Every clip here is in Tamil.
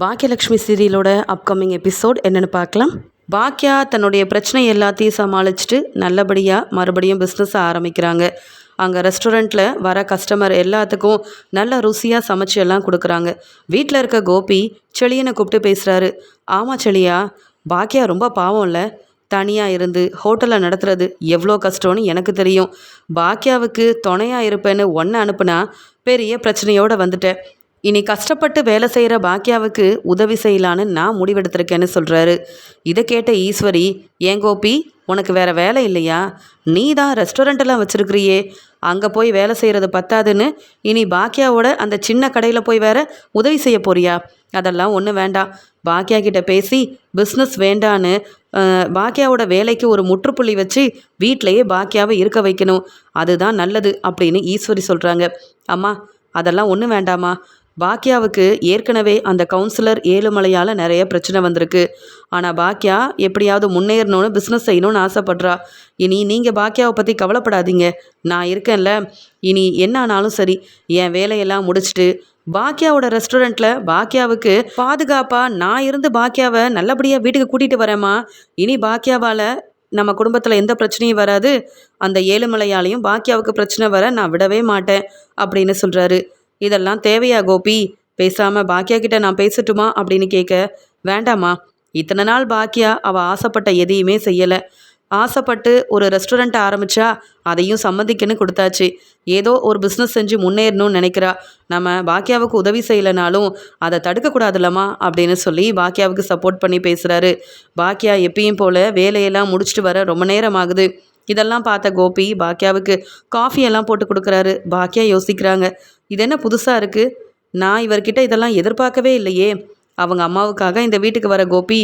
பாக்கியலக்ஷ்மி சீரியலோட அப்கமிங் எபிசோட் என்னென்னு பார்க்கலாம். பாக்கியா தன்னுடைய பிரச்சனை எல்லாத்தையும் சமாளிச்சுட்டு நல்லபடியாக மறுபடியும் பிஸ்னஸை ஆரம்பிக்கிறாங்க. அங்கே ரெஸ்டாரண்ட்டில் வர கஸ்டமர் எல்லாத்துக்கும் நல்ல ருசியாக சமைச்சு எல்லாம் கொடுக்குறாங்க. வீட்டில் இருக்க கோபி செளியனை கூப்பிட்டு பேசுகிறாரு ஆமாம் செளியா பாக்கியா ரொம்ப பாவம் இல்லை தனியாக இருந்து ஹோட்டலில் நடத்துறது எவ்வளோ கஷ்டம்னு எனக்கு தெரியும். பாக்கியாவுக்கு துணையாக இருப்பேன்னு ஒன்று அனுப்புனா பெரிய பிரச்சனையோடு வந்துட்டேன். இனி கஷ்டப்பட்டு வேலை செய்கிற பாக்கியாவுக்கு உதவி செய்யலான்னு நான் முடிவெடுத்திருக்கேன்னு சொல்கிறாரு இதை கேட்ட ஈஸ்வரி ஏன் கோபி உனக்கு வேற வேலை இல்லையா? நீ தான் ரெஸ்டாரண்ட்டெல்லாம் வச்சுருக்கிறியே. அங்கே போய் வேலை செய்கிறது பத்தாதுன்னு இனி பாக்கியாவோட அந்த சின்ன கடையில் போய் வேற உதவி செய்ய போறியா? அதெல்லாம் ஒன்றும் வேண்டாம். பாக்கியா கிட்ட பேசி பிஸ்னஸ் வேண்டான்னு பாக்கியாவோட வேலைக்கு ஒரு முற்றுப்புள்ளி வச்சு வீட்டிலையே பாக்கியாவை இருக்க வைக்கணும். அதுதான் நல்லது அப்படின்னு ஈஸ்வரி சொல்கிறாங்க அம்மா அதெல்லாம் ஒன்றும் வேண்டாமா பாக்கியாவுக்கு ஏற்கனவே அந்த கவுன்சிலர் ஏழுமலையால் நிறைய பிரச்சனை வந்திருக்கு. ஆனால் பாக்கியா எப்படியாவது முன்னேறணும்னு பிஸ்னஸ் செய்யணும்னு ஆசைப்படுறா. இனி நீங்கள் பாக்கியாவை பற்றி கவலைப்படாதீங்க. நான் இருக்கேன்ல. இனி என்ன ஆனாலும் சரி என் வேலையெல்லாம் முடிச்சுட்டு பாக்கியாவோட ரெஸ்டாரண்ட்டில் பாக்கியாவுக்கு பாதுகாப்பாக நான் இருந்து பாக்கியாவை நல்லபடியாக வீட்டுக்கு கூட்டிகிட்டு வரேம்மா. இனி பாக்கியாவால் நம்ம குடும்பத்தில் எந்த பிரச்சனையும் வராது. அந்த ஏழுமலையாலையும் பாக்கியாவுக்கு பிரச்சனை வர நான் விடவே மாட்டேன் அப்படின்னு சொல்கிறாரு இதெல்லாம் தேவையா கோபி? பேசாம பாக்கியா கிட்ட நான் பேசட்டுமா? அப்படின்னு கேட்க வேண்டாம்மா. இத்தனை நாள் பாக்கியா அவ ஆசைப்பட்ட எதையுமே செய்யலை. ஆசைப்பட்டு ஒரு ரெஸ்டாரண்ட் ஆரம்பிச்சா அதையும் சம்மதிக்கன்னு கொடுத்தாச்சு. ஏதோ ஒரு பிஸ்னஸ் செஞ்சு முன்னேறணும்னு நினைக்கிறா. நம்ம பாக்கியாவுக்கு உதவி செய்யலைனாலும் அதை தடுக்கக்கூடாதுல்லம்மா அப்படின்னு சொல்லி பாக்கியாவுக்கு சப்போர்ட் பண்ணி பேசுகிறாரு பாக்கியா எப்பயும் போல் வேலையெல்லாம் முடிச்சுட்டு வர ரொம்ப நேரம் ஆகுது. இதெல்லாம் பார்த்த கோபி பாக்கியாவுக்கு காஃபி எல்லாம் போட்டு கொடுக்குறாரு. பாக்கியா யோசிக்கிறாங்க இது என்ன புதுசாக இருக்குது நான் இவர்கிட்ட இதெல்லாம் எதிர்பார்க்கவே இல்லையே. அவங்க அம்மாவுக்காக இந்த வீட்டுக்கு வர கோபி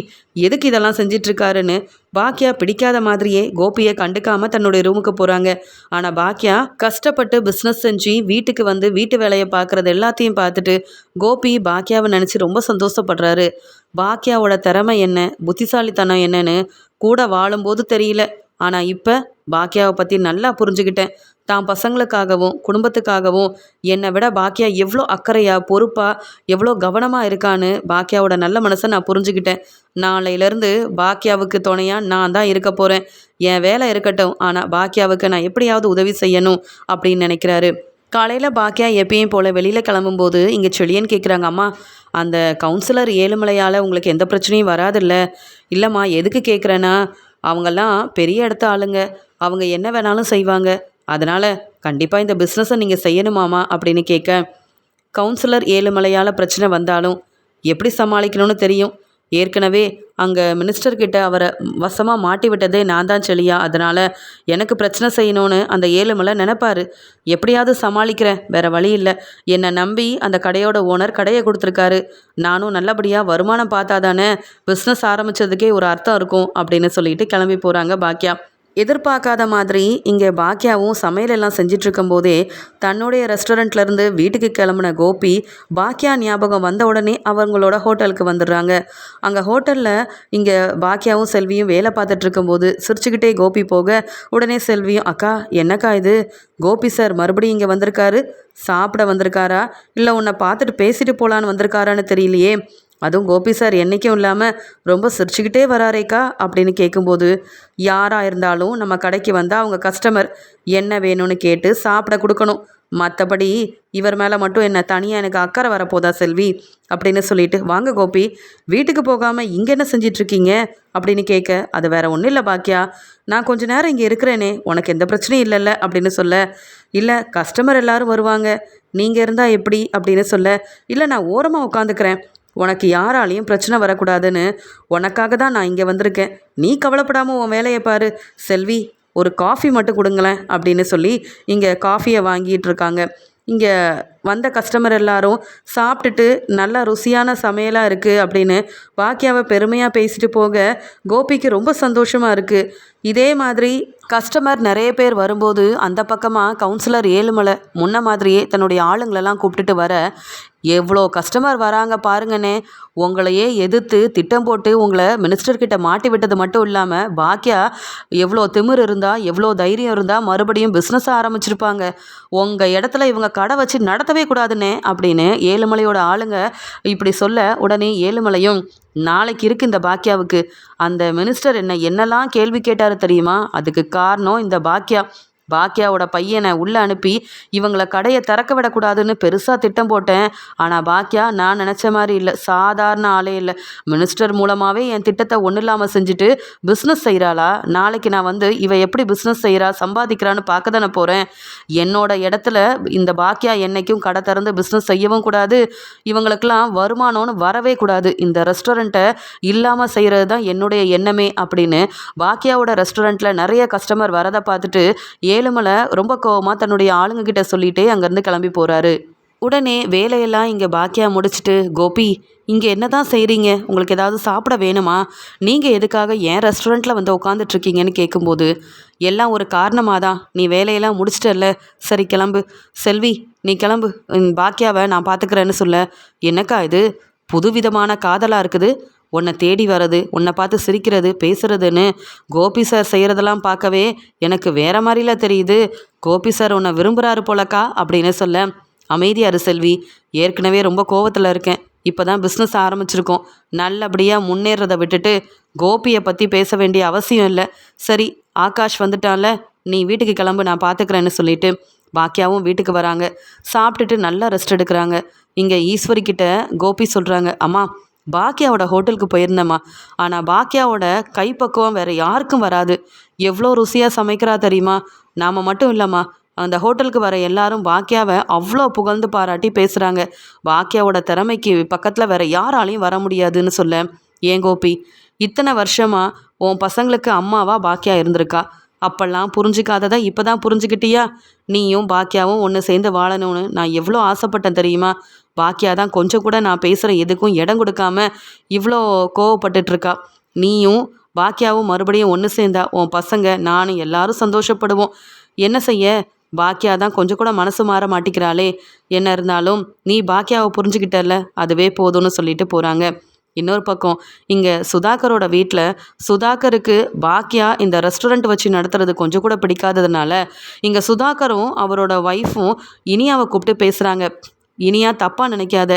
எதுக்கு இதெல்லாம் செஞ்சிட்ருக்காருன்னு பாக்கியா பிடிக்காத மாதிரியே கோபியை கண்டுக்காமல் தன்னுடைய ரூமுக்கு போகிறாங்க ஆனால் பாக்கியா கஷ்டப்பட்டு பிஸ்னஸ் செஞ்சு வீட்டுக்கு வந்து வீட்டு வேலையை பார்க்குறது எல்லாத்தையும் பார்த்துட்டு கோபி பாக்கியாவை நினச்சி ரொம்ப சந்தோஷப்படுறாரு. பாக்கியாவோட திறமை என்ன? புத்திசாலித்தனம் என்னன்னு கூட வாழும்போது தெரியல. ஆனால் இப்போ பாக்கியாவை பற்றி நல்லா புரிஞ்சுக்கிட்டேன் தான் பசங்களுக்காகவும் குடும்பத்துக்காகவும் என்னை விட பாக்கியா எவ்வளோ அக்கறையாக பொறுப்பாக எவ்வளோ கவனமாக இருக்கான்னு பாக்கியாவோட நல்ல மனசை நான் புரிஞ்சுக்கிட்டேன் நாளையிலேருந்து பாக்கியாவுக்கு துணையாக நான் தான் இருக்க போகிறேன் என் வேலை இருக்கட்டும் ஆனால் பாக்கியாவுக்கு நான் எப்படியாவது உதவி செய்யணும் அப்படின்னு நினைக்கிறாரு. காலையில் பாக்கியா எப்பயும் போல் வெளியில் கிளம்பும்போது இங்கே செழியன் கேட்குறாங்க அம்மா அந்த கவுன்சிலர் ஏழுமலையால் உங்களுக்கு எந்த பிரச்சனையும் வராதில்ல. இல்லைம்மா எதுக்கு கேட்குறேன்னா அவங்கெல்லாம் பெரிய இடத்த ஆளுங்க. அவங்க என்ன வேணாலும் செய்வாங்க. அதனால் கண்டிப்பாக இந்த பிஸ்னஸை நீங்கள் செய்யணுமாமா அப்படின்னு கேட்க கவுன்சிலர் ஏழுமலையால் பிரச்சனை வந்தாலும் எப்படி சமாளிக்கணும்னு தெரியும். ஏற்கனவே அங்கே மினிஸ்டர்கிட்ட அவரை வசமாக மாட்டி விட்டதே நான் தான் செளியா அதனால் எனக்கு பிரச்சனை செய்யணும்னு அந்த ஏழுமலை நினைப்பாரு. எப்படியாவது சமாளிக்கிறேன் வேற வழி இல்லை. என்னை நம்பி அந்த கடையோட ஓனர் கடையை கொடுத்துருக்காரு. நானும் நல்லபடியாக வருமானம் பார்த்தா தானே பிஸ்னஸ் ஆரம்பித்ததுக்கே ஒரு அர்த்தம் இருக்கும் அப்படின்னு சொல்லிட்டு கிளம்பி போகிறாங்க பாக்கியா எதிர்பார்க்காத மாதிரி இங்கே பாக்கியாவும் சமையலெல்லாம் செஞ்சுட்டு இருக்கும்போதே தன்னுடைய ரெஸ்டாரண்ட்லேருந்து வீட்டுக்கு கிளம்புன கோபி பாக்கியா ஞாபகம் வந்த உடனே அவங்களோட ஹோட்டலுக்கு வந்துடுறாங்க. அங்கே ஹோட்டலில் இங்கே பாக்கியாவும் செல்வியும் வேலை பார்த்துட்டு இருக்கும்போது சிரிச்சுக்கிட்டே கோபி போக உடனே செல்வியும் அக்கா என்னக்கா இது? கோபி சார் மறுபடியும் இங்கே வந்திருக்காரு? சாப்பிட வந்திருக்காரா? இல்லை உன்னை பார்த்துட்டு பேசிட்டு போகலான்னு வந்திருக்காரான்னு தெரியலையே. அதுவும் கோபி சார் என்றைக்கும் இல்லாமல் ரொம்ப சிரிச்சுக்கிட்டே வராரேக்கா அப்படின்னு கேட்கும்போது யாராக இருந்தாலும் நம்ம கடைக்கு வந்தால் அவங்க கஸ்டமர் என்ன வேணும்னு கேட்டு சாப்பிட கொடுக்கணும். மற்றபடி இவர் மேலே மட்டும் என்ன தனியாக எனக்கு அக்கறை வரப்போதா செல்வி? அப்படின்னு சொல்லிட்டு வாங்க கோபி வீட்டுக்கு போகாமல் இங்கே என்ன செஞ்சிட்ருக்கீங்க? அப்படின்னு கேட்க அது வேற ஒன்றும் இல்லை பாக்கியா நான் கொஞ்ச நேரம் இங்கே இருக்கிறேனே உனக்கு எந்த பிரச்சனையும் இல்லைல்ல? அப்படின்னு சொல்ல இல்லை கஸ்டமர் எல்லாரும் வருவாங்க நீங்கள் இருந்தால் எப்படி? அப்படின்னு சொல்ல இல்லை நான் ஓரமாக உட்காந்துக்கிறேன் உனக்கு யாராலையும் பிரச்சனை வரக்கூடாதுன்னு உனக்காக தான் நான் இங்கே வந்திருக்கேன். நீ கவலைப்படாமல் உன் வேலையை பாரு. செல்வி ஒரு காஃபி மட்டும் கொடுங்களேன் அப்படின்னு சொல்லி இங்கே காஃபியை வாங்கிட்டு இருக்காங்க. இங்கே வந்த கஸ்டமர் எல்லாரும் சாப்பிட்டுட்டு நல்லா ருசியான சமையலாக இருக்குது அப்படின்னு பாக்கியாவை பெருமையாக பேசிட்டு போக கோபிக்கு ரொம்ப சந்தோஷமாக இருக்குது இதே மாதிரி கஸ்டமர் நிறைய பேர் வரும்போது அந்த பக்கமாக கவுன்சிலர் ஏழுமலை முன்ன மாதிரியே தன்னுடைய ஆளுங்களெல்லாம் கூப்பிட்டுட்டு வர எவ்வளோ கஸ்டமர் வராங்க பாருங்கண்ணே. உங்களையே எதிர்த்து திட்டம் போட்டு உங்களை மினிஸ்டர்கிட்ட மாட்டி விட்டது மட்டும் இல்லாமல் பாக்கியா எவ்வளோ திமிர் இருந்தால் எவ்வளோ தைரியம் இருந்தால் மறுபடியும் பிஸ்னஸ் ஆரம்பிச்சிருப்பாங்க. உங்கள் இடத்துல இவங்க கடை வச்சு நடத்தவே கூடாதுண்ணே அப்படின்னு ஏழுமலையோட ஆளுங்க இப்படி சொல்ல உடனே ஏழுமலையும் நாளைக்கு இருக்குது இந்த பாக்கியாவுக்கு. அந்த மினிஸ்டர் என்ன என்னெல்லாம் கேள்வி கேட்டார் தெரியுமா? அதுக்கு காரணம் இந்த பாக்கியா. பாக்கியாவோட பையனை உள்ளே அனுப்பி இவங்களை கடையை திறக்க விடக்கூடாதுன்னு பெருசாக திட்டம் போட்டேன். ஆனால் பாக்கியா நான் நினச்ச மாதிரி இல்லை. சாதாரண ஆளே இல்லை. மினிஸ்டர் மூலமாகவே என் திட்டத்தை ஒன்றும் இல்லாமல் செஞ்சுட்டு பிஸ்னஸ் செய்கிறாளா நாளைக்கு நான் வந்து இவ எப்படி பிஸ்னஸ் செய்கிறா சம்பாதிக்கிறான்னு பார்க்க தானே போகிறேன் என்னோட இடத்துல இந்த பாக்கியா என்னைக்கும் கடை திறந்து பிஸ்னஸ் செய்யவும் கூடாது. இவங்களுக்கெல்லாம் வருமானம்னு வரவே கூடாது. இந்த ரெஸ்டாரண்ட்டை இல்லாமல் செய்கிறது தான் என்னுடைய எண்ணமே அப்படின்னு பாக்கியாவோட ரெஸ்டாரண்ட்டில் நிறைய கஸ்டமர் வரதை பார்த்துட்டு ஏழுமலை ரொம்ப கோவமாக தன்னுடைய ஆளுங்க கிட்ட சொல்லிட்டே அங்கேருந்து கிளம்பி போகிறாரு உடனே வேலையெல்லாம் இங்கே பாக்கியா முடிச்சுட்டு கோபி இங்கே என்ன தான் செய்கிறீங்க உங்களுக்கு ஏதாவது சாப்பிட வேணுமா? நீங்கள் எதுக்காக ஏன் ரெஸ்டாரண்ட்டில் வந்து உட்காந்துட்ருக்கீங்கன்னு கேட்கும்போது எல்லாம் ஒரு காரணமாக தான் நீ வேலையெல்லாம் முடிச்சிட்டல்ல. சரி கிளம்பு. செல்வி நீ கிளம்பு. பாக்கியாவை நான் பார்த்துக்கிறேன்னு சொல்ல. என்னக்கா இது? புதுவிதமான காதலாக இருக்குது. உன்னை தேடி வர்றது உன்னை பார்த்து சிரிக்கிறது பேசுகிறதுன்னு கோபி சார் செய்கிறதெல்லாம் பார்க்கவே எனக்கு வேற மாதிரில தெரியுது. கோபி சார் உன்னை விரும்புகிறாரு போலக்கா அப்படின்னு சொல்ல அமைதியாரு செல்வி. ஏற்கனவே ரொம்ப கோவத்தில் இருக்கேன். இப்போ தான் பிஸ்னஸ் ஆரம்பிச்சிருக்கோம். நல்லபடியாக முன்னேறதை விட்டுட்டு கோபியை பற்றி பேச வேண்டிய அவசியம் இல்லை. சரி ஆகாஷ் வந்துட்டால நீ வீட்டுக்கு கிளம்பு நான் பார்த்துக்கிறேன்னு சொல்லிட்டு பாக்கியாவும் வீட்டுக்கு வராங்க. சாப்பிட்டுட்டு நல்லா ரெஸ்ட் எடுக்கிறாங்க. இங்கே ஈஸ்வரி கிட்ட கோபி சொல்கிறாங்க அம்மா பாக்கியாவோட ஹோட்டலுக்கு போயிருந்தேம்மா. ஆனால் பாக்கியாவோட கைப்பக்குவம் வேறு யாருக்கும் வராது. எவ்வளோ ருசியாக சமைக்கிறா தெரியுமா? நாம் மட்டும் இல்லைம்மா. அந்த ஹோட்டலுக்கு வர எல்லாரும் பாக்கியாவை அவ்வளோ புகழ்ந்து பாராட்டி பேசுகிறாங்க பாக்கியாவோட திறமைக்கு பக்கத்தில் வேற யாராலையும் வர முடியாதுன்னு சொல்ல. ஏன் கோபி? இத்தனை வருஷமாக உன் பசங்களுக்கு அம்மாவா பாக்கியா இருந்திருக்கா? அப்பெல்லாம் புரிஞ்சிக்காததை இப்போ தான் புரிஞ்சுக்கிட்டியா? நீயும் பாக்கியாவும் ஒன்று சேர்ந்து வாழணும்னு நான் எவ்வளோ ஆசைப்பட்டேன் தெரியுமா? பாக்கியா தான் கொஞ்சம் கூட நான் பேசுகிற எதுக்கும் இடம் கொடுக்காம இவ்வளோ கோவப்பட்டுட்ருக்கா. நீயும் பாக்கியாவும் மறுபடியும் ஒன்று சேர்ந்தா உன் பசங்க நானும் எல்லாரும் சந்தோஷப்படுவோம். என்ன செய்ய? பாக்கியா தான் கொஞ்சம் கூட மனசு மாற மாட்டிக்கிறாளே. என்ன இருந்தாலும் நீ பாக்கியாவை புரிஞ்சுக்கிட்டல அதுவே போதும்னு சொல்லிட்டு போகிறாங்க இன்னொரு பக்கம் இங்கே சுதாகரோட வீட்டில் சுதாகருக்கு பாக்கியா இந்த ரெஸ்டாரண்ட் வச்சு நடத்துறது கொஞ்சம் கூட பிடிக்காததுனால இங்கே சுதாகரும் அவரோட ஒய்ஃபும் இனியாவை கூப்பிட்டு பேசுகிறாங்க இனியா தப்பாக நினைக்காத.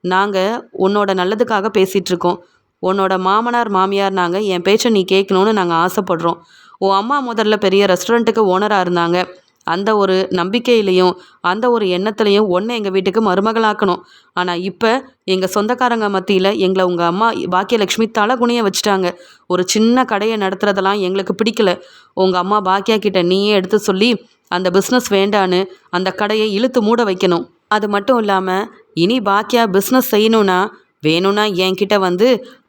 நாங்கள் உன்னோட நல்லதுக்காக பேசிகிட்ருக்கோம் உன்னோட மாமனார் மாமியார் நாங்கள் என் பேச்சை நீ கேட்கணுன்னு நாங்கள் ஆசைப்படுறோம். உன் அம்மா முதல்ல பெரிய ரெஸ்டாரண்ட்டுக்கு ஓனராக இருந்தாங்க. அந்த ஒரு நம்பிக்கையிலையும் அந்த ஒரு எண்ணத்துலையும் ஒன்று எங்கள் வீட்டுக்கு மருமகளாக்கணும். ஆனால் இப்போ எங்கள் சொந்தக்காரங்க மத்தியில் எங்களை உங்கள் அம்மா பாக்கியலட்சுமி தலை குனிய வச்சுட்டாங்க. ஒரு சின்ன கடையை நடத்துகிறதெல்லாம் எங்களுக்கு பிடிக்கல. உங்கள் அம்மா பாக்கியா கிட்ட நீயே எடுத்து சொல்லி அந்த பிஸ்னஸ் வேண்டான்னு அந்த கடையை இழுத்து மூட வைக்கணும். அது மட்டும் இல்லாமல் இனி பாக்கியா பிஸ்னஸ் செய்யணுன்னா வேணும்னா என்கிட்ட வந்து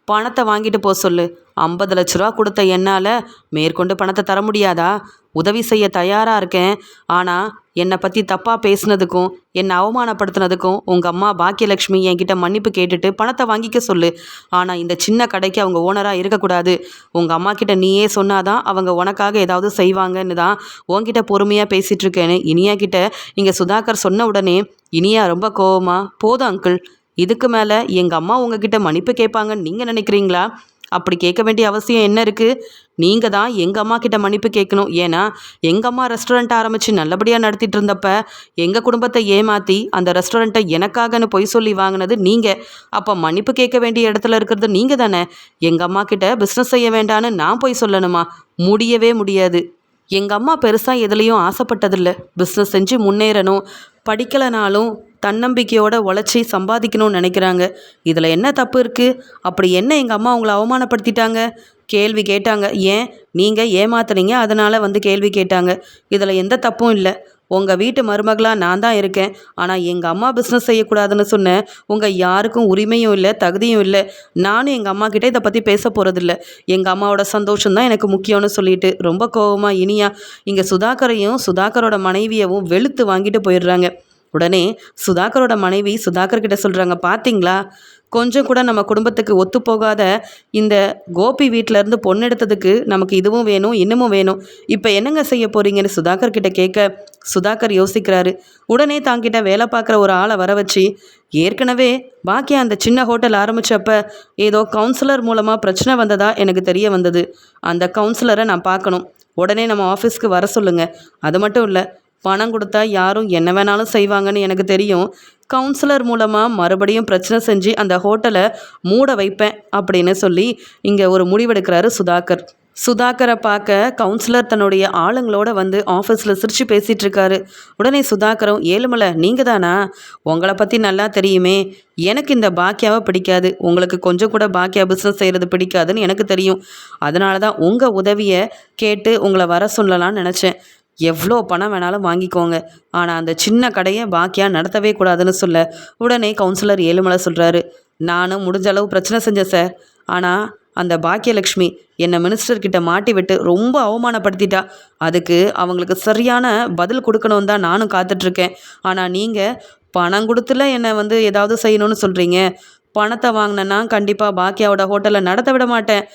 பணத்தை வாங்கிட்டு போக சொல்லு. ஐம்பது லட்ச ரூபா கொடுத்த என்னால் மேற்கொண்டு பணத்தை தர முடியாதா? உதவி செய்ய தயாராக இருக்கேன். ஆனால் என்னை பற்றி தப்பாக பேசுனதுக்கும் என்னை அவமானப்படுத்தினதுக்கும் உங்கள் அம்மா பாக்கியலட்சுமி என்கிட்ட மன்னிப்பு கேட்டுட்டு பணத்தை வாங்கிக்க சொல்லு. ஆனால் இந்த சின்ன கடைக்கு அவங்க ஓனராக இருக்கக்கூடாது. உங்கள் அம்மா கிட்ட நீயே சொன்னாதான் அவங்க உனக்காக ஏதாவது செய்வாங்கன்னு தான் உன்கிட்ட பொறுமையாக பேசிகிட்ருக்கேன்னு இனியா கிட்ட இங்கே சுதாகர் சொன்ன உடனே இனியா ரொம்ப கோவமா போதும் அங்கிள் இதுக்கு மேலே எங்கள் அம்மா உங்ககிட்ட மன்னிப்பு கேட்பாங்கன்னு நீங்கள் நினைக்கிறீங்களா? அப்படி கேட்க வேண்டிய அவசியம் என்ன இருக்குது நீங்கள் தான் எங்கள் அம்மா கிட்ட மன்னிப்பு கேட்கணும். ஏன்னா எங்கள் அம்மா ரெஸ்டாரண்ட் ஆரம்பித்து நல்லபடியாக நடத்திட்டு இருந்தப்ப எங்கள் குடும்பத்தை ஏமாற்றி அந்த ரெஸ்டாரண்ட்டை எனக்காகன்னு பொய் சொல்லி வாங்கினது நீங்கள் அப்போ மன்னிப்பு கேட்க வேண்டிய இடத்துல இருக்கிறது நீங்கள் தானே. எங்கள் அம்மா கிட்ட பிஸ்னஸ் செய்ய வேண்டான்னு நான் போய் சொல்லணுமா? முடியவே முடியாது. எங்கள் அம்மா பெருசாக எதுலேயும் ஆசைப்பட்டதில்லை. பிஸ்னஸ் செஞ்சு முன்னேறணும். படிக்கலைனாலும் தன்னம்பிக்கையோட உழைச்சி சம்பாதிக்கணும்னு நினைக்கிறாங்க. இதில் என்ன தப்பு இருக்குது அப்படி என்ன எங்கள் அம்மா அவங்கள அவமானப்படுத்திட்டாங்க? கேள்வி கேட்டாங்க. ஏன்? நீங்கள் ஏமாத்துறீங்க அதனால் வந்து கேள்வி கேட்டாங்க. இதில் எந்த தப்பும் இல்லை. உங்கள் வீட்டு மருமகளாக நான் தான் இருக்கேன். ஆனால் எங்கள் அம்மா பிஸ்னஸ் செய்யக்கூடாதுன்னு சொன்னேன். உங்கள் யாருக்கும் உரிமையும் இல்லை தகுதியும் இல்லை. நானும் எங்கள் அம்மா கிட்டே இதை பற்றி பேச போகிறதில்ல எங்கள் அம்மாவோட சந்தோஷம் தான் எனக்கு முக்கியம்னு சொல்லிட்டு ரொம்ப கோபமாக இனியா இங்கே சுதாகரையும் சுதாகரோட மனைவியவும் வெளுத்து வாங்கிட்டு போயிடுறாங்க. உடனே சுதாகரோட மனைவி சுதாகர் கிட்ட சொல்கிறாங்க பார்த்தீங்களா கொஞ்சம் கூட நம்ம குடும்பத்துக்கு ஒத்து போகாத இந்த கோபி வீட்டிலேருந்து பொண்ணு எடுத்ததுக்கு நமக்கு இதுவும் வேணும் இன்னமும் வேணும். இப்போ என்னங்க செய்ய போகிறீங்கன்னு சுதாகர் கிட்ட கேட்க சுதாகர் யோசிக்கிறாரு. உடனே தாங்கிட்ட வேலை பார்க்குற ஒரு ஆளை வர வச்சு ஏற்கனவே பாக்கியா அந்த சின்ன ஹோட்டல் ஆரம்பித்தப்ப ஏதோ கவுன்சிலர் மூலமாக பிரச்சனை வந்ததா எனக்கு தெரிய வந்தது. அந்த கவுன்சிலரை நான் பார்க்கணும். உடனே நம்ம ஆஃபீஸ்க்கு வர சொல்லுங்க. அது மட்டும் இல்லை பணம் கொடுத்தா யாரும் என்ன வேணாலும் செய்வாங்கன்னு எனக்கு தெரியும். கவுன்சிலர் மூலமாக மறுபடியும் பிரச்சனை செஞ்சு அந்த ஹோட்டலை மூட வைப்பேன் அப்படின்னு சொல்லி இங்கே ஒரு முடிவெடுக்கிறாரு சுதாகர். சுதாகரை பார்க்க கவுன்சிலர் தன்னுடைய ஆளுங்களோட வந்து ஆஃபீஸில் சிரித்து பேசிகிட்டு இருக்காரு. உடனே சுதாகரும் ஏழுமலை நீங்கள் தானா உங்களை பற்றி நல்லா தெரியுமே. எனக்கு இந்த பாக்கியாவை பிடிக்காது. உங்களுக்கு கொஞ்சம் கூட பாக்கியா பிஸ்னஸ் செய்கிறது பிடிக்காதுன்னு எனக்கு தெரியும். அதனால தான் உங்கள் உதவியை கேட்டு உங்களை வர சொல்லலாம்னு நினச்சேன். எவ்வளோ பணம் வேணாலும் வாங்கிக்கோங்க. ஆனால் அந்த சின்ன கடையை பாக்கியா நடத்தவே கூடாதுன்னு சொல்ல உடனே கவுன்சிலர் ஏழுமலை சொல்கிறாரு நானும் முடிஞ்ச அளவு பிரச்சனை செஞ்சேன் சார். ஆனால் அந்த பாக்கியலக்ஷ்மி என்னை மினிஸ்டர்கிட்ட மாட்டி விட்டு ரொம்ப அவமானப்படுத்திட்டா. அதுக்கு அவங்களுக்கு சரியான பதில் கொடுக்கணும் தான் நானும் காத்துட்ருக்கேன். ஆனால் நீங்கள் பணம் கொடுத்துல என்னை வந்து ஏதாவது செய்யணும்னு சொல்கிறீங்க பணத்தை வாங்கினேன்னா கண்டிப்பாக பாக்கியாவோட ஹோட்டலை நடத்த விட மாட்டேன்.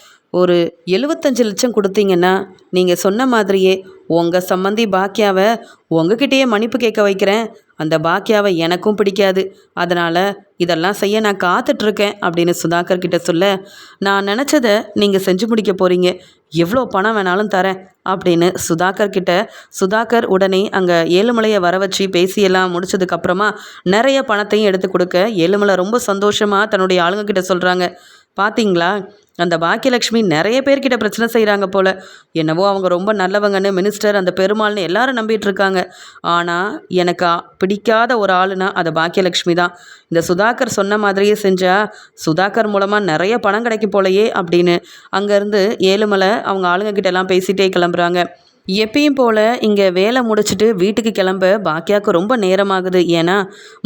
ஒரு எழுபத்தஞ்சு லட்சம் கொடுத்தீங்கன்னா நீங்கள் சொன்ன மாதிரியே உங்கள் சம்மந்தி பாக்கியாவை உங்ககிட்டயே மன்னிப்பு கேட்க வைக்கிறேன். அந்த பாக்கியாவை எனக்கும் பிடிக்காது. அதனால் இதெல்லாம் செய்ய நான் காத்துட்ருக்கேன் அப்படின்னு சுதாகர் கிட்ட சொல்ல நான் நினச்சதை நீங்கள் செஞ்சு முடிக்க போகிறீங்க எவ்வளோ பணம் வேணாலும் தரேன் அப்படின்னு சுதாகர் கிட்ட சுதாகர் உடனே அங்கே ஏழுமலையை வர வச்சு பேசியெல்லாம் முடிச்சதுக்கப்புறமா நிறைய பணத்தையும் எடுத்து கொடுக்க ஏழுமலை ரொம்ப சந்தோஷமாக தன்னுடைய ஆளுங்க கிட்ட சொல்கிறாங்க பார்த்தீங்களா அந்த பாக்கியலட்சுமி நிறைய பேர்கிட்ட பிரச்சனை செய்கிறாங்க போல். என்னவோ அவங்க ரொம்ப நல்லவங்கன்னு மினிஸ்டர் அந்த பெருமாள்னு எல்லாரும் நம்பிட்டு இருக்காங்க ஆனால் எனக்கு பிடிக்காத ஒரு ஆளுனா அது பாக்கியலட்சுமி தான். இந்த சுதாகர் சொன்ன மாதிரியே செஞ்சால் சுதாகர் மூலமாக நிறைய பணம் கிடைக்கும் போலையே அப்படின்னு அங்கேருந்து ஏழுமலை அவங்க ஆளுங்க கிட்ட எல்லாம் பேசிகிட்டே கிளம்புறாங்க. எப்பயும் போல் இங்கே வேலை முடிச்சுட்டு வீட்டுக்கு கிளம்ப பாக்கியாவுக்கு ரொம்ப நேரமாகுது. ஏன்னா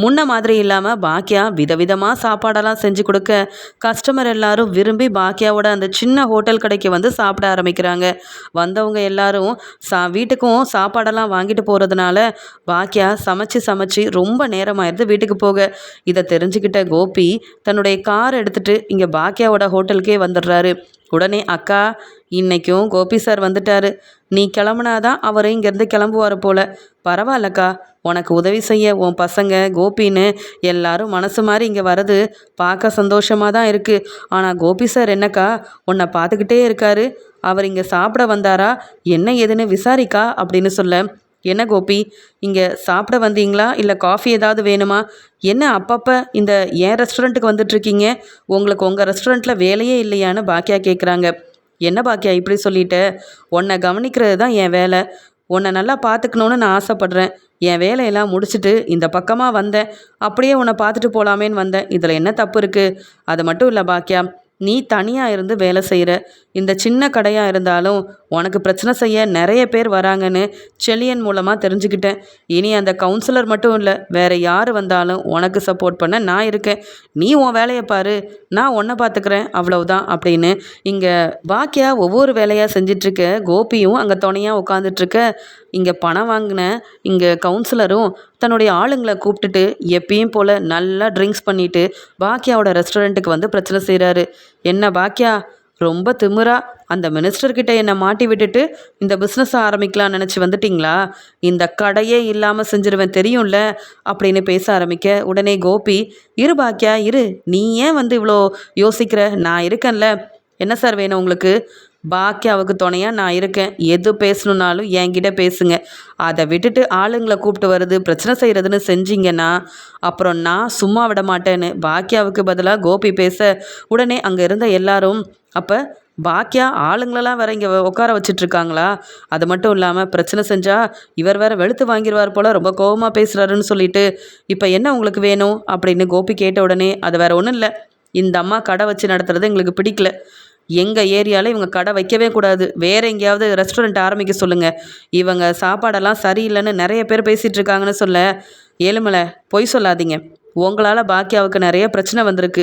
முன்ன மாதிரி இல்லாமல் பாக்கியா விதவிதமாக சாப்பாடெல்லாம் செஞ்சு கொடுக்க கஸ்டமர் எல்லாரும் விரும்பி பாக்கியாவோட அந்த சின்ன ஹோட்டல் கடைக்கு வந்து சாப்பிட ஆரம்பிக்கிறாங்க. வந்தவங்க எல்லாரும் சா வீட்டுக்கும் சாப்பாடெல்லாம் வாங்கிட்டு போகிறதுனால பாக்கியா சமைச்சு சமைச்சு ரொம்ப நேரமாயிருது வீட்டுக்கு போக. இதை தெரிஞ்சுக்கிட்ட கோபி தன்னுடைய கார் எடுத்துகிட்டு இங்கே பாக்கியாவோட ஹோட்டலுக்கே வந்துடுறாரு. உடனே அக்கா இன்னைக்கும் கோபி சார் வந்துட்டாரு. நீ கிளம்புனாதான் அவர் இங்கேருந்து கிளம்புவார் போல. பரவாயில்லக்கா உனக்கு உதவி செய்ய உன் பசங்க கோபின்னு எல்லாரும் மனசு மாதிரி இங்கே வர்றது பார்க்க சந்தோஷமாக தான் இருக்குது ஆனால் கோபி சார் என்னக்கா உன்னை பார்த்துக்கிட்டே இருக்காரு. அவர் இங்கே சாப்பிட வந்தாரா? என்ன ஏதுன்னு விசாரிக்கா அப்படின்னு சொல்ல. என்ன கோபி இங்கே சாப்பிட வந்தீங்களா? இல்லை காஃபி ஏதாவது வேணுமா? என்ன அப்பப்போ இந்த என் ரெஸ்டாரண்ட்டுக்கு வந்துட்டுருக்கீங்க உங்களுக்கு உங்கள் ரெஸ்டாரண்ட்டில் வேலையே இல்லையான்னு பாக்கியா கேட்குறாங்க என்ன பாக்கியா இப்படி சொல்லிட்ட? உன்னை கவனிக்கிறது தான் என் வேலை. உன்னை நல்லா பார்த்துக்கணுன்னு நான் ஆசைப்பட்றேன். என் வேலையெல்லாம் முடிச்சுட்டு இந்த பக்கமாக வந்தேன். அப்படியே உன்னை பார்த்துட்டு போகலாமேன்னு வந்தேன். இதில் என்ன தப்பு இருக்குது அது மட்டும் இல்லை பாக்கியா. நீ தனியாக இருந்து வேலை செய்கிற இந்த சின்ன கடையாக இருந்தாலும் உனக்கு பிரச்சனை செய்ய நிறைய பேர் வராங்கன்னு செலியன் மூலமாக தெரிஞ்சுக்கிட்டேன். இனி அந்த கவுன்சிலர் மட்டும் இல்லை வேறு யார் வந்தாலும் உனக்கு சப்போர்ட் பண்ண நான் இருக்கேன். நீ உன் வேலையை பாரு நான் உன்னை பார்த்துக்கிறேன் அவ்வளவுதான் அப்படின்னு இங்கே பாக்கியா ஒவ்வொரு வேலையாக செஞ்சிட்ருக்க கோபியும் அங்கே துணையாக உட்காந்துட்ருக்க இங்கே பணம் வாங்கின இங்கே கவுன்சிலரும் தன்னுடைய ஆளுங்களை கூப்பிட்டுட்டு எப்பயும் போல் நல்லா ட்ரிங்க்ஸ் பண்ணிவிட்டு பாக்கியாவோட ரெஸ்டாரண்ட்டுக்கு வந்து பிரச்சனை செய்கிறாரு என்ன பாக்கியா ரொம்ப திமுறா அந்த மினிஸ்டர்கிட்ட என்னை மாட்டி விட்டுட்டு இந்த பிஸ்னஸ் ஆரம்பிக்கலாம்னு நினச்சி வந்துட்டிங்களா? இந்த கடையே இல்லாமல் செஞ்சிருவேன் தெரியும்ல? அப்படின்னு பேச ஆரம்பிக்க உடனே கோபி இரு பாக்கியா இரு. நீ ஏன் வந்து இவ்வளோ யோசிக்கிற? நான் இருக்கேன்ல. என்ன சார் வேணும் உங்களுக்கு? பாக்கியாவுக்கு துணையாக நான் இருக்கேன். எது பேசணுன்னாலும் என்கிட்ட பேசுங்க. அதை விட்டுட்டு ஆளுங்களை கூப்பிட்டு வருது பிரச்சனை செய்கிறதுன்னு செஞ்சீங்கன்னா அப்புறம் நான் சும்மா விட மாட்டேன்னு. பாக்கியாவுக்கு பதிலாக கோபி பேச உடனே அங்கே இருந்த எல்லாரும் அப்போ பாக்கியா ஆளுங்களெல்லாம் வேற இங்கே உட்கார வச்சிட்ருக்காங்களா? அது மட்டும் இல்லாமல் பிரச்சனை செஞ்சால் இவர் வேற வெளுத்து வாங்கிடுவார் போல் ரொம்ப கோபமாக பேசுகிறாருன்னு சொல்லிட்டு இப்போ என்ன உங்களுக்கு வேணும்? அப்படின்னு கோபி கேட்ட உடனே அது வேற ஒன்றும் இல்லை. இந்த அம்மா கடை வச்சு நடத்துறது எங்களுக்கு பிடிக்கல. எங்கள் ஏரியாவில் இவங்க கடை வைக்கவே கூடாது. வேறு எங்கேயாவது ரெஸ்டாரண்ட் ஆரம்பிக்க சொல்லுங்கள் இவங்க சாப்பாடெல்லாம் சரியில்லைன்னு நிறைய பேர் பேசிகிட்டு இருக்காங்கன்னு சொல்ல ஏழுமலை பொய் சொல்லாதீங்க. உங்களால் பாக்கியாவுக்கு நிறைய பிரச்சனை வந்திருக்கு.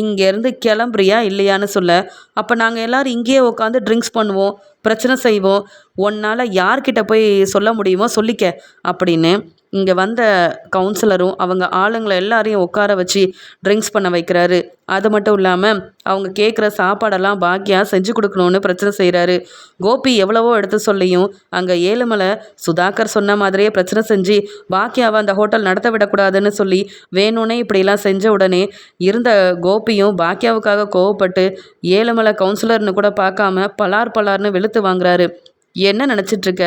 இங்கேருந்து கிளம்புறியா இல்லையான்னு சொல்ல அப்போ நாங்கள் எல்லோரும் இங்கேயே உட்காந்து ட்ரிங்க்ஸ் பண்ணுவோம் பிரச்சனை செய்வோம். உன்னால் யார்கிட்ட போய் சொல்ல முடியுமோ சொல்லிக்க அப்படின்னு இங்கே வந்த கவுன்சிலரும் அவங்க ஆளுங்களை எல்லாரையும் உட்கார வச்சு ட்ரிங்க்ஸ் பண்ண வைக்கிறாரு. அது மட்டும் இல்லாமல் அவங்க கேட்குற சாப்பாடெல்லாம் பாக்கியா செஞ்சு கொடுக்கணுன்னு பிரச்சனை செய்கிறாரு கோபி எவ்வளவோ எடுத்து சொல்லியும் அங்கே ஏழுமலை சுதாகர் சொன்ன மாதிரியே பிரச்சனை செஞ்சு பாக்கியாவை அந்த ஹோட்டல் நடத்த விடக்கூடாதுன்னு சொல்லி வேணும்னே இப்படிலாம் செஞ்ச உடனே இருந்த கோபியும் பாக்கியாவுக்காக கோவப்பட்டு ஏழுமலை கவுன்சிலர்னு கூட பார்க்காம பலார் பலார்னு வெளுத்து வாங்குறாரு. என்ன நினச்சிட்ருக்க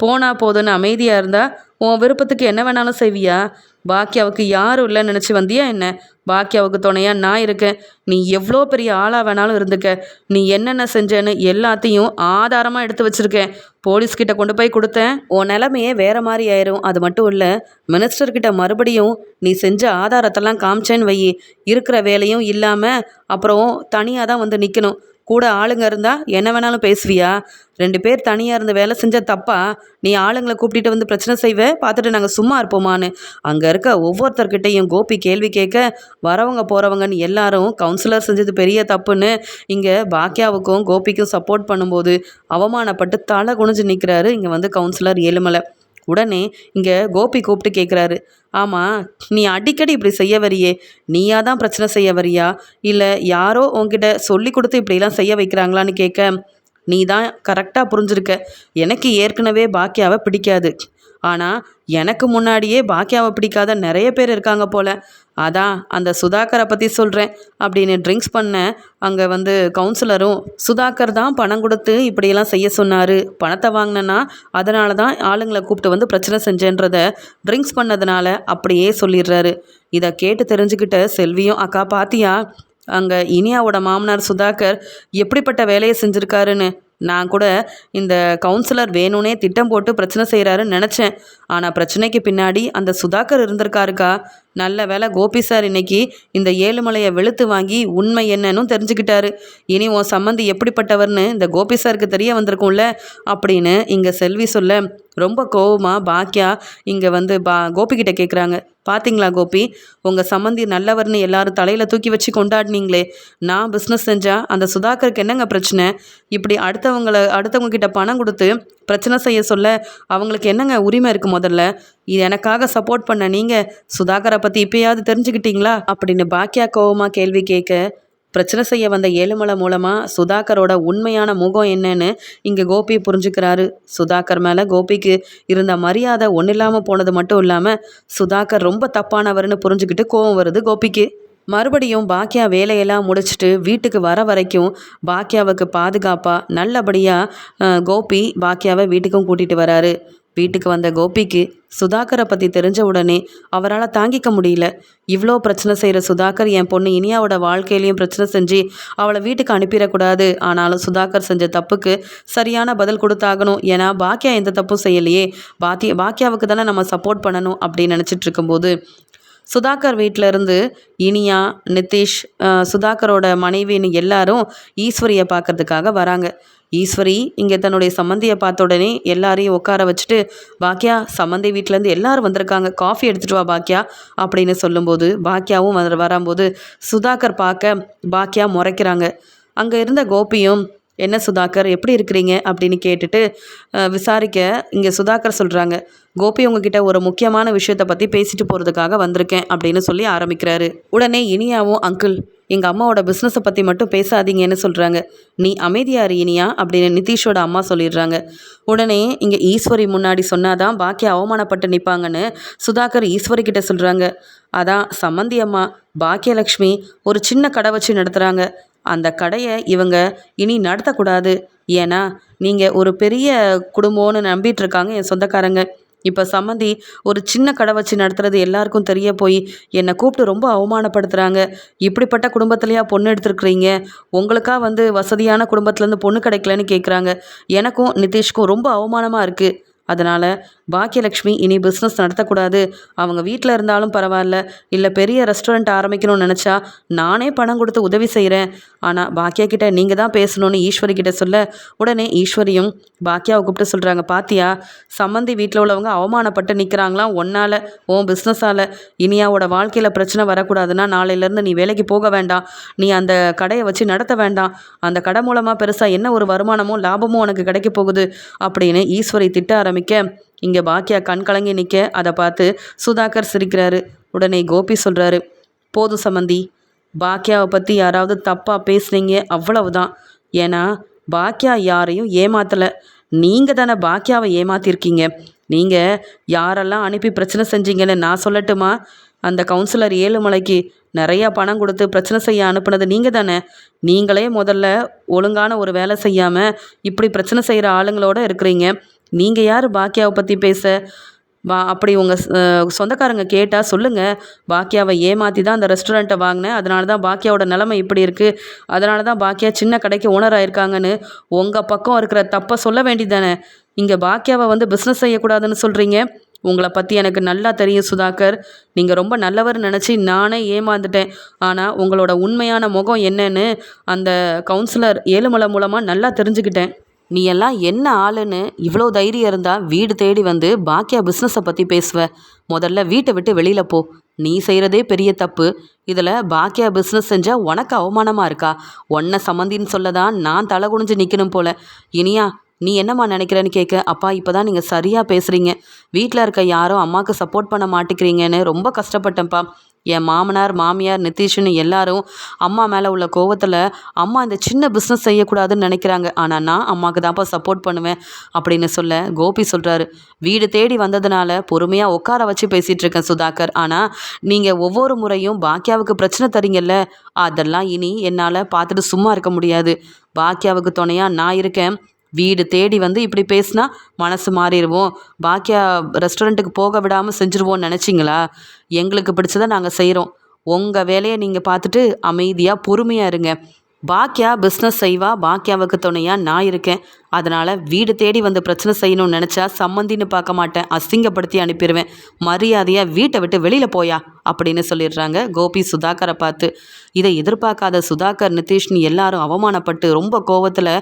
போனா போதுன்னு அமைதியாக இருந்தால் உன் விருப்பத்துக்கு என்ன வேணாலும் செய்வியா? பாக்கியாவுக்கு யாரும் இல்லைன்னு நினச்சி வந்தியா என்ன? பாக்கியாவுக்கு துணையாக நான் இருக்கேன். நீ எவ்வளோ பெரிய ஆளாக வேணாலும் இருந்துக்க. நீ என்னென்ன செஞ்சேன்னு எல்லாத்தையும் ஆதாரமாக எடுத்து வச்சுருக்கேன். போலீஸ்கிட்ட கொண்டு போய் கொடுத்தேன். உன் நிலமையே வேறு மாதிரி ஆயிரும். அது மட்டும் இல்லை மினிஸ்டர்கிட்ட மறுபடியும் நீ செஞ்ச ஆதாரத்தெல்லாம் காமிச்சேன்னு வை இருக்கிற வேலையும் இல்லாமல் அப்புறம் தனியாக தான் வந்து நிற்கணும் கூட ஆளுங்க இருந்தால் என்ன வேணாலும் பேசுவியா? ரெண்டு பேர் தனியாக இருந்த வேலை செஞ்ச தப்பா? நீ ஆளுங்களை கூப்பிட்டுட்டு வந்து பிரச்சனை செய்வ? பார்த்துட்டு நாங்கள் சும்மா இருப்போமான்னு. அங்கே இருக்க ஒவ்வொருத்தர்கிட்டையும் கோபி கேள்வி கேட்க வரவங்க போகிறவங்கன்னு எல்லாரும் கவுன்சிலர் செஞ்சது பெரிய தப்புன்னு இங்கே பாக்கியாவுக்கும் கோபிக்கும் சப்போர்ட் பண்ணும்போது அவமானப்பட்டு தலை குனிஞ்சு நிற்கிறாரு இங்கே வந்து கவுன்சிலர் ஏழுமலை. உடனே இங்கே கோபி கூப்பிட்டு கேட்குறாரு ஆமாம் நீ அடிக்கடி இப்படி செய்ய வரியே. நீயா தான் பிரச்சனை செய்ய வரியா? இல்லை யாரோ உங்ககிட்ட சொல்லி கொடுத்து இப்படிலாம் செய்ய வைக்கிறாங்களான்னு கேட்க நீ தான் கரெக்டாக புரிஞ்சிருக்க. எனக்கு ஏற்கனவே பாக்கியாவை பிடிக்காது. ஆனால் எனக்கு முன்னாடியே பாக்கியாவை பிடிக்காத நிறைய பேர் இருக்காங்க போல். அதான் அந்த சுதாகரை பற்றி சொல்கிறேன் அப்படின்னு ட்ரிங்க்ஸ் பண்ண அங்கே வந்து கவுன்சிலரும் சுதாகர் தான் பணம் கொடுத்து இப்படியெல்லாம் செய்ய சொன்னார். பணத்தை வாங்கினேன்னா அதனால தான் ஆளுங்களை கூப்பிட்டு வந்து பிரச்சனை செஞ்சேன்றத ட்ரிங்க்ஸ் பண்ணதுனால அப்படியே சொல்லிடுறாரு. இதை கேட்டு தெரிஞ்சுக்கிட்ட செல்வியும் அக்கா பாத்தியா? அங்கே இனியாவோட மாமனார் சுதாகர் எப்படிப்பட்ட வேலையை செஞ்சுருக்காருன்னு. நான் கூட இந்த கவுன்சிலர் வேணும்னே திட்டம் போட்டு பிரச்சனை செய்கிறாருன்னு நினச்சேன். ஆனால் பிரச்சனைக்கு பின்னாடி அந்த சுதாகர் இருந்திருக்காருக்கா? நல்ல வேலை கோபி சார் இன்னைக்கு இந்த ஏழுமலையை வெளுத்து வாங்கி உண்மை என்னன்னு தெரிஞ்சுக்கிட்டாரு. இனி உன் சம்மந்தி எப்படிப்பட்டவர்னு இந்த கோபி சாருக்கு தெரிய வந்திருக்கும்ல அப்படின்னு இங்கே செல்வி சொல்ல ரொம்ப கோவமாக பாக்கியா இங்கே வந்து பா கோபிக்கிட்ட கேட்குறாங்க பார்த்தீங்களா கோபி? உங்கள் சம்மந்தி நல்லவர்னு எல்லாரும் தலையில் தூக்கி வச்சு கொண்டாடினீங்களே. நான் பிஸ்னஸ் செஞ்சால் அந்த சுதாகருக்கு என்னங்க பிரச்சனை? இப்படி அடுத்தவங்களை அடுத்தவங்க கிட்ட பணம் கொடுத்து பிரச்சனை செய்ய சொல்ல அவங்களுக்கு என்னங்க உரிமை இருக்குது முதல்ல? இது எனக்காக சப்போர்ட் பண்ண நீங்கள் சுதாகரை பற்றி இப்போயாவது தெரிஞ்சுக்கிட்டீங்களா? அப்படின்னு பாக்கியா கோவமாக கேள்வி கேட்க பிரச்சனை செய்ய வந்த ஏழுமலை மூலமாக சுதாகரோட உண்மையான முகம் என்னன்னு இங்கே கோபி புரிஞ்சுக்கிறாரு. சுதாகர் மேலே கோபிக்கு இருந்த மரியாதை ஒன்றும் இல்லாமல் போனது மட்டும் இல்லாமல் சுதாகர் ரொம்ப தப்பானவர்னு புரிஞ்சுக்கிட்டு கோவம் வருது கோபிக்கு. மறுபடியும் பாக்கியா வேலையெல்லாம் முடிச்சுட்டு வீட்டுக்கு வர வரைக்கும் பாக்கியாவுக்கு பாதுகாப்பாக நல்லபடியாக கோபி பாக்கியாவை வீட்டுக்கும் கூட்டிகிட்டு வராரு. வீட்டுக்கு வந்த கோபிக்கு சுதாகரை பற்றி தெரிஞ்ச உடனே அவரால் தாங்கிக்க முடியல. இவ்வளோ பிரச்சனை செய்கிற சுதாகர் என் பொண்ணு இனியாவோட வாழ்க்கையிலையும் பிரச்சனை செஞ்சு அவளை வீட்டுக்கு அனுப்பிடக்கூடாது. ஆனாலும் சுதாகர் செஞ்ச தப்புக்கு சரியான பதில் கொடுத்தாகணும். ஏன்னா பாக்கியா எந்த தப்பும் செய்யலையே. பாக்கிய பாக்கியாவுக்கு தானே நம்ம சப்போர்ட் பண்ணணும் அப்படின்னு நினச்சிட்டு இருக்கும்போது சுதாகர் வீட்டில் இருந்து இனியா நிதிஷ் சுதாகரோட மனைவின்னு எல்லாரும் ஈஸ்வரியை பார்க்கறதுக்காக வராங்க. ஈஸ்வரி இங்கே தன்னுடைய சம்மந்தியை பார்த்த உடனே எல்லாரையும் உட்கார வச்சுட்டு பாக்கியா சம்மந்தி வீட்டிலேருந்து எல்லாரும் வந்திருக்காங்க. காஃபி எடுத்துகிட்டு வா பாக்கியா அப்படின்னு சொல்லும்போது பாக்கியாவும் வந்து வரும்போது சுதாகர் பார்க்க பாக்கியா முறைக்கிறாங்க. அங்கே இருந்த கோபியும் என்ன சுதாகர் எப்படி இருக்கிறீங்க? அப்படின்னு கேட்டுட்டு விசாரிக்க இங்கே சுதாகர் சொல்கிறாங்க கோபி உங்ககிட்ட ஒரு முக்கியமான விஷயத்தை பற்றி பேசிட்டு போகிறதுக்காக வந்திருக்கேன் அப்படின்னு சொல்லி ஆரம்பிக்கிறாரு. உடனே இனியாவும் அங்கிள் எங்கள் அம்மாவோட பிஸ்னஸை பற்றி மட்டும் பேசாதீங்கன்னு சொல்கிறாங்க நீ அமைதியாக இனியா அப்படின்னு நிதிஷோட அம்மா சொல்லிடுறாங்க. உடனே இங்கே ஈஸ்வரி முன்னாடி சொன்னாதான் பாக்கிய அவமானப்பட்டு நிற்பாங்கன்னு சுதாகர் ஈஸ்வரி கிட்ட சொல்கிறாங்க அதான் சம்மந்தி அம்மா பாக்கியலக்ஷ்மி ஒரு சின்ன கடை வச்சு நடத்துகிறாங்க அந்த கடையை இவங்க இனி நடத்தக்கூடாது. ஏன்னா நீங்கள் ஒரு பெரிய குடும்பம்னு நம்பிட்டுருக்காங்க என் சொந்தக்காரங்க. இப்போ சம்மந்தி ஒரு சின்ன கடை வச்சு நடத்துறது எல்லாருக்கும் தெரிய போய் என்னை கூப்பிட்டு ரொம்ப அவமானப்படுத்துகிறாங்க இப்படிப்பட்ட குடும்பத்துலையா பொண்ணு எடுத்துருக்குறீங்க? உங்களுக்காக வந்து வசதியான குடும்பத்துலேருந்து பொண்ணு கிடைக்கலன்னு கேட்குறாங்க எனக்கும் நிதிஷ்க்கும் ரொம்ப அவமானமாக இருக்குது அதனால் பாக்கியலக்ஷ்மி இனி பிஸ்னஸ் நடத்தக்கூடாது. அவங்க வீட்டில் இருந்தாலும் பரவாயில்ல. இல்லை பெரிய ரெஸ்டாரண்ட் ஆரம்பிக்கணும்னு நினச்சா நானே பணம் கொடுத்து உதவி செய்கிறேன் ஆனால் பாக்கியா கிட்ட நீங்கள் தான் பேசணும்னு ஈஸ்வரி கிட்ட சொல்ல உடனே ஈஸ்வரியும் பாக்கியாவை கூப்பிட்டு சொல்கிறாங்க பாத்தியா சம்மந்தி வீட்டில் உள்ளவங்க அவமானப்பட்டு நிற்கிறாங்களாம் ஒன்னால் உன் பிஸ்னஸால் இனியாவோட வாழ்க்கையில் பிரச்சனை வரக்கூடாதுன்னா நாளையிலேருந்து நீ வேலைக்கு போக வேண்டாம் நீ அந்த கடையை வச்சு நடத்த வேண்டாம் அந்த கடை மூலமாக பெருசாக என்ன ஒரு வருமானமோ லாபமோ உனக்கு கிடைக்க போகுது அப்படின்னு ஈஸ்வரி திட்ட ஆரம்பிக்க இங்கே பாக்கியா கண் கலங்கி நிற்க அதை பார்த்து சுதாகர் சிரிக்கிறாரு. உடனே கோபி சொல்கிறாரு போதும் சம்மந்தி பாக்கியாவை பற்றி யாராவது தப்பாக பேசுனீங்க அவ்வளவுதான். ஏன்னா பாக்கியா யாரையும் ஏமாத்தலை. நீங்கள் தானே பாக்கியாவை ஏமாத்திருக்கீங்க. நீங்கள் யாரெல்லாம் அனுப்பி பிரச்சனை செஞ்சீங்கன்னு நான் சொல்லட்டுமா? அந்த கவுன்சிலர் ஏழுமலைக்கு நிறையா பணம் கொடுத்து பிரச்சனை செய்ய அனுப்புனது நீங்கள் தானே. நீங்களே முதல்ல ஒழுங்கான ஒரு வேலை செய்யாமல் இப்படி பிரச்சனை செய்கிற ஆளுங்களோட இருக்கிறீங்க. நீங்கள் யார் பாக்கியாவை பற்றி பேச? வா அப்படி உங்கள் சொந்தக்காரங்க கேட்டால் சொல்லுங்கள் பாக்கியாவை ஏமாற்றி தான் அந்த ரெஸ்டாரண்ட்டை வாங்கினேன். அதனால தான் பாக்கியாவோட நிலமை இப்படி இருக்குது அதனால தான் பாக்கியா சின்ன கடைக்கு ஓனர் ஆயிருக்காங்கன்னு உங்கள் பக்கம் இருக்கிற தப்பை சொல்ல வேண்டியதானே இங்கே பாக்கியாவை வந்து பிஸ்னஸ் செய்யக்கூடாதுன்னு சொல்கிறீங்க உங்களை பற்றி எனக்கு நல்லா தெரியும் சுதாகர். நீங்கள் ரொம்ப நல்லவர் நினச்சி நானே ஏமாந்துட்டேன். ஆனால் உங்களோட உண்மையான முகம் என்னன்னு அந்த கவுன்சிலர் ஏழுமலை மூலமாக நல்லா தெரிஞ்சுக்கிட்டேன். நீ எல்லாம் என்ன ஆளுன்னு இவ்வளோ தைரியம் இருந்தால் வீடு தேடி வந்து பாக்கியா பிஸ்னஸை பற்றி பேசுவ. முதல்ல வீட்டை விட்டு வெளியில் போ. நீ செய்கிறதே பெரிய தப்பு. இதில் பாக்கியா பிஸ்னஸ் செஞ்சால் உனக்கு அவமானமாக இருக்கா? உன்னை சம்மந்தின்னு சொல்ல தான் நான் தலை குனிஞ்சு நிற்கணும் போல. இனியா நீ என்னம்மா நினைக்கிறேன்னு கேட்க அப்பா இப்போ தான் நீங்கள் சரியாக பேசுகிறீங்க வீட்டில் இருக்க யாரும் அம்மாவுக்கு சப்போர்ட் பண்ண மாட்டேங்கிறீங்கன்னு ரொம்ப கஷ்டப்பட்டேன்ப்பா. என் மாமனார் மாமியார் நிதிஷ்னு எல்லாரும் அம்மா மேலே உள்ள கோவத்தில் அம்மா இந்த சின்ன பிஸ்னஸ் செய்யக்கூடாதுன்னு நினைக்கிறாங்க. ஆனால் நான் அம்மாவுக்கு தான்ப்பா சப்போர்ட் பண்ணுவேன் அப்படின்னு சொல்ல கோபி சொல்கிறாரு வீடு தேடி வந்ததுனால பொறுமையாக உட்கார வச்சு பேசிகிட்டு இருக்கேன் சுதாகர். ஆனால் நீங்கள் ஒவ்வொரு முறையும் பாக்கியாவுக்கு பிரச்சனை தரீங்கல்ல அதெல்லாம் இனி என்னால் பார்த்துட்டு சும்மா இருக்க முடியாது. பாக்கியாவுக்கு துணையாக நான் இருக்கேன். வீடு தேடி வந்து இப்படி பேசினா மனசு மாறிடுவோம். பாக்கியா ரெஸ்டாரண்ட்டுக்கு போக விடாமல் செஞ்சுருவோம்னு நினச்சிங்களா? எங்களுக்கு பிடிச்சதை நாங்கள் செய்கிறோம் உங்கள் வேலையை நீங்கள் பார்த்துட்டு அமைதியாக பொறுமையாக இருங்க. பாக்கியா பிஸ்னஸ் செய்வா பாக்கியாவுக்கு துணையாக நான் இருக்கேன். அதனால் வீடு தேடி வந்து பிரச்சனை செய்யணும்னு நினச்சா சம்மந்தின்னு பார்க்க மாட்டேன். அசிங்கப்படுத்தி அனுப்பிடுவேன் மரியாதையாக வீட்டை விட்டு வெளியில் போயா அப்படின்னு சொல்லிடுறாங்க கோபி சுதாகரை பார்த்து. இதை எதிர்பார்க்காத சுதாகர் நிதிஷ்னு எல்லாரும் அவமானப்பட்டு ரொம்ப கோவத்தில்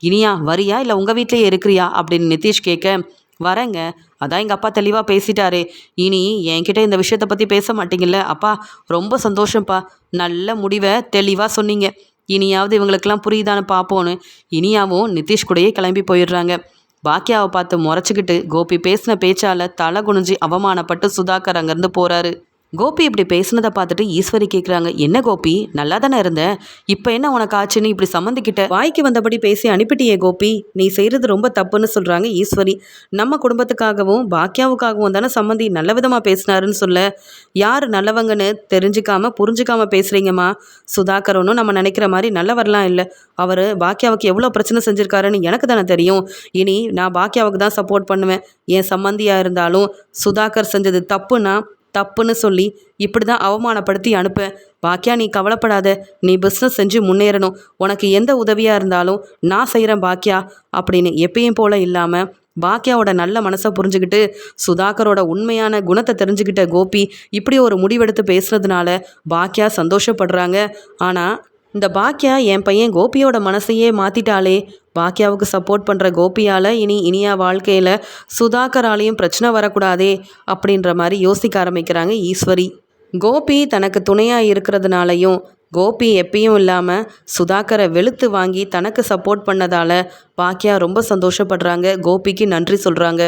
இனியா வரியா? இல்லை உங்கள் வீட்லேயே இருக்கிறியா? அப்படின்னு நிதிஷ் கேட்க வரேங்க. அதான் எங்கள் அப்பா தெளிவாக பேசிட்டாரே. இனி என்கிட்ட இந்த விஷயத்தை பற்றி பேச மாட்டீங்கல்ல? அப்பா ரொம்ப சந்தோஷம்ப்பா. நல்ல முடிவை தெளிவாக சொன்னீங்க. இனியாவது இவங்களுக்கெல்லாம் புரியுதான்னு பார்ப்போன்னு இனியாவும் நிதிஷ் கூடயே கிளம்பி போயிடுறாங்க. பாக்கியாவை பார்த்து முறைச்சிக்கிட்டு கோபி பேசின பேச்சால் தலை குனிஞ்சி அவமானப்பட்டு சுதாகர் அங்கேருந்து போகிறாரு கோபி இப்படி பேசுனதை பார்த்துட்டு ஈஸ்வரி கேட்குறாங்க என்ன கோபி? நல்லா தானே இருந்தேன் இப்போ என்ன உனக்கு ஆச்சுன்னு இப்படி சம்மந்திக்கிட்ட? வாய்க்கு வந்தபடி பேசி அனுப்பிட்டியே கோபி. நீ செய்கிறது ரொம்ப தப்புன்னு சொல்கிறாங்க ஈஸ்வரி. நம்ம குடும்பத்துக்காகவும் பாக்கியாவுக்காகவும் தானே சம்மந்தி நல்ல விதமாக பேசினாருன்னு சொல்ல. யார் நல்லவங்கன்னு தெரிஞ்சுக்காம புரிஞ்சுக்காம பேசுகிறீங்கம்மா சுதாகர் ஒன்றும் நம்ம நினைக்கிற மாதிரி நல்லவர்லாம் இல்லை. அவர் பாக்கியாவுக்கு எவ்வளோ பிரச்சனை செஞ்சுருக்காருன்னு எனக்கு தானே தெரியும். இனி நான் பாக்கியாவுக்கு தான் சப்போர்ட் பண்ணுவேன். என் சம்மந்தியாக இருந்தாலும் சுதாகர் செஞ்சது தப்புன்னா தப்புன்னு சொல்லி இப்படி தான் அவமானப்படுத்தி அனுப்ப. பாக்கியா நீ கவலைப்படாத. நீ பிஸ்னஸ் செஞ்சு முன்னேறணும். உனக்கு எந்த உதவியாக இருந்தாலும் நான் செய்கிறேன் பாக்கியா அப்படின்னு எப்பயும் போல இல்லாமல் பாக்கியாவோட நல்ல மனசை புரிஞ்சுக்கிட்டு சுதாகரோட உண்மையான குணத்தை தெரிஞ்சுக்கிட்ட கோபி இப்படி ஒரு முடிவெடுத்து பேசுனதுனால பாக்கியா சந்தோஷப்படுறாங்க. ஆனால் இந்த பாக்கியா என் பையன் கோபியோட மனசையே மாற்றிட்டாலே பாக்கியாவுக்கு சப்போர்ட் பண்ணுற கோபியால் இனி இனியா வாழ்க்கையில் சுதாகராலையும் பிரச்சனை வரக்கூடாதே அப்படின்ற மாதிரி யோசிக்க ஆரம்பிக்கிறாங்க ஈஸ்வரி. கோபி தனக்கு துணையாக இருக்கிறதுனாலையும் கோபி எப்பயும் இல்லாமல் சுதாகரை வெளுத்து வாங்கி தனக்கு சப்போர்ட் பண்ணதால் பாக்கியா ரொம்ப சந்தோஷப்படுறாங்க. கோபிக்கு நன்றி சொல்கிறாங்க